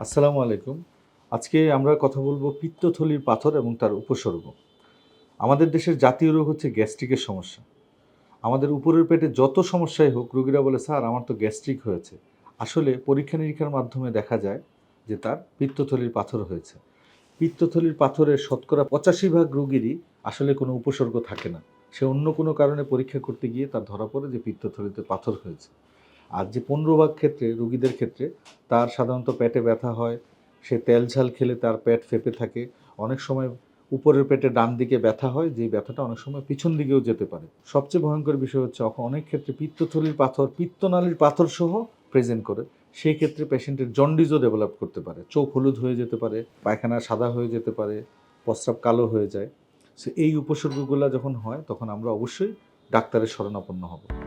আসসালামু আলাইকুম। আজকে আমরা কথা বলব পিত্তথলির পাথর এবং তার উপসর্গ। আমাদের দেশের জাতীয় রোগ হচ্ছে গ্যাস্ট্রিকের সমস্যা। আমাদের উপরের পেটে যত সমস্যাই হোক, রোগীরা বলে, স্যার, আমার তো গ্যাস্ট্রিক হয়েছে। আসলে পরীক্ষা নিরীক্ষার মাধ্যমে দেখা যায় যে তার পিত্তথলির পাথর হয়েছে। পিত্তথলির পাথরের শতকরা পঁচাশি ভাগ রোগীরই আসলে কোনো উপসর্গ থাকে না। সে অন্য কোনো কারণে পরীক্ষা করতে গিয়ে তার ধরা পড়ে যে পিত্তথলিতে পাথর হয়েছে। আর যে পনেরো ভাগ ক্ষেত্রে, রোগীদের ক্ষেত্রে, তার সাধারণত পেটে ব্যথা হয়, সে তেল ঝাল খেলে তার পেট ফেপে থাকে। অনেক সময় উপরের পেটে ডান দিকে ব্যথা হয় যে ব্যথাটা অনেক সময় পিছন দিকেও যেতে পারে। সবচেয়ে ভয়ঙ্কর বিষয় হচ্ছে অনেক ক্ষেত্রে পিত্তথলির পাথর, পিত্তনালীর পাথর সহ প্রেজেন্ট করে। সেই ক্ষেত্রে পেশেন্টের জন্ডিজও ডেভেলপ করতে পারে। চোখ হলুদ হয়ে যেতে পারে, পায়খানা সাদা হয়ে যেতে পারে, প্রস্রাব কালো হয়ে যায়। সো এই উপসর্গগুলো যখন হয়, তখন আমরা অবশ্যই ডাক্তারের শরণাপন্ন হব।